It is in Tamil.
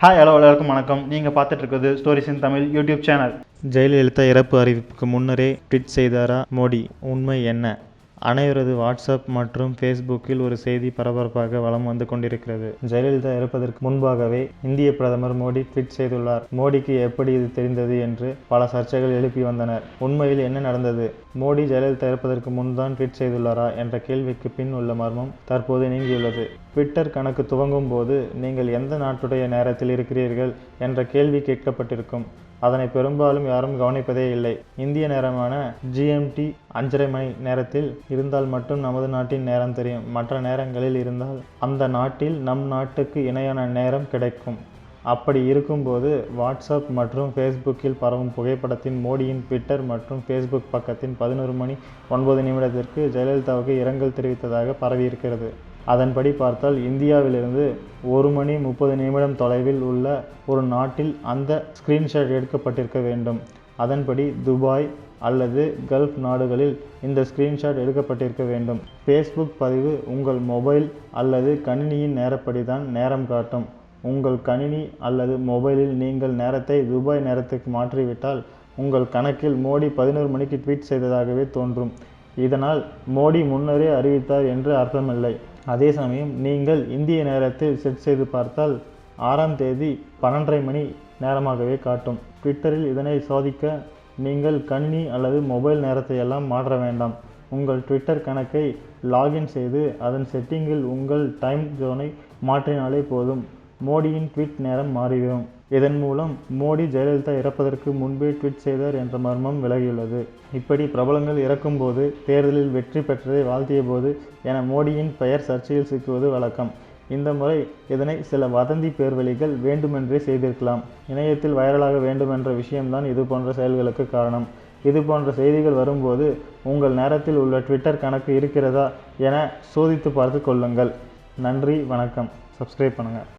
ஹாய் ஹலோ எல்லாருக்கும் வணக்கம். நீங்கள் பார்த்துட்டு இருக்கிறது stories in Tamil YouTube channel Jayalalithaa இறப்பு அறிவிப்புக்கு முன்னரே ட்வீட் செய்தாரா? மோடி உண்மை என்ன? அனைவரது வாட்ஸ்அப் மற்றும் ஃபேஸ்புக்கில் ஒரு செய்தி பரபரப்பாக வலம் வந்து கொண்டிருக்கிறது. ஜெயலலிதா இறப்பதற்கு முன்பாகவே இந்திய பிரதமர் மோடி ட்வீட் செய்துள்ளார். மோடிக்கு எப்படி இது தெரிந்தது என்று பல சர்ச்சைகள் எழுப்பி வந்தனர். உண்மையில் என்ன நடந்தது? மோடி ஜெயலலிதா இறப்பதற்கு முன்தான் ட்வீட் செய்துள்ளாரா என்ற கேள்விக்கு பின் உள்ள மர்மம் தற்போது நீங்கியுள்ளது. ட்விட்டர் கணக்கு துவங்கும் போது நீங்கள் எந்த நாட்டுடைய நேரத்தில் இருக்கிறீர்கள் என்ற கேள்வி கேட்கப்பட்டிருக்கும். அதனை பெரும்பாலும் யாரும் கவனிப்பதே இல்லை. இந்திய நேரமான ஜிஎம்டி அஞ்சரை மணி நேரத்தில் இருந்தால் மட்டும் நமது நாட்டின் நேரம் தெரியும். மற்ற நேரங்களில் இருந்தால் அந்த நாட்டில் நம் நாட்டுக்கு இணையான நேரம் கிடைக்கும். அப்படி இருக்கும்போது வாட்ஸ்அப் மற்றும் ஃபேஸ்புக்கில் பரவும் புகைப்படத்தின் மோடியின் ட்விட்டர் மற்றும் ஃபேஸ்புக் பக்கத்தின் பதினோரு மணி ஒன்பது நிமிடத்திற்கு ஜெயலலிதாவுக்கு இரங்கல் தெரிவித்ததாக பரவியிருக்கிறது. அதன்படி பார்த்தால் இந்தியாவிலிருந்து ஒரு மணி முப்பது நிமிடம் தொலைவில் உள்ள ஒரு நாட்டில் அந்த ஸ்கிரீன்ஷாட் எடுக்கப்பட்டிருக்க வேண்டும். அதன்படி துபாய் அல்லது கல்ஃப் நாடுகளில் இந்த ஸ்கிரீன்ஷாட் எடுக்கப்பட்டிருக்க வேண்டும். ஃபேஸ்புக் பதிவு உங்கள் மொபைல் அல்லது கணினியின் நேரப்படி தான் நேரம் காட்டும். உங்கள் கணினி அல்லது மொபைலில் நீங்கள் நேரத்தை துபாய் நேரத்துக்கு மாற்றிவிட்டால் உங்கள் கணக்கில் மோடி பதினோரு மணிக்கு ட்வீட் செய்ததாகவே தோன்றும். இதனால் மோடி முன்னரே அறிவித்தார் என்று அர்த்தமில்லை. அதே சமயம் நீங்கள் இந்திய நேரத்தில் செட் செய்து பார்த்தால் ஆறாம் தேதி பன்னெண்டரை மணி நேரமாகவே காட்டும். ட்விட்டரில் இதனை சோதிக்க நீங்கள் கணினி அல்லது மொபைல் நேரத்தை எல்லாம் மாற்ற வேண்டாம். உங்கள் ட்விட்டர் கணக்கை லாகின் செய்து அதன் செட்டிங்கில் உங்கள் டைம் ஜோனை மாற்றினாலே போதும். மோடியின் ட்வீட் நேரம் மாறிவிடும். இதன் மூலம் மோடி ஜெயலலிதா இறப்பதற்கு முன்பே ட்வீட் செய்தார் என்ற மர்மம் விலகியுள்ளது. இப்படி பிரபலங்கள் இறக்கும்போது தேர்தலில் வெற்றி பெற்றதை வாழ்த்திய போது என மோடியின் பெயர் சர்ச்சையில் சிக்குவது வழக்கம். இந்த முறை இதனை சில வதந்தி பேர்வழிகள் வேண்டுமென்றே செய்திருக்கலாம். இணையத்தில் வைரலாக வேண்டுமென்ற விஷயம்தான் இது போன்ற செயல்களுக்கு காரணம். இது போன்ற செய்திகள் வரும்போது உங்கள் நேரத்தில் உள்ள ட்விட்டர் கணக்கு இருக்கிறதா என சோதித்து பார்த்து கொள்ளுங்கள். நன்றி வணக்கம். சப்ஸ்கிரைப் பண்ணுங்கள்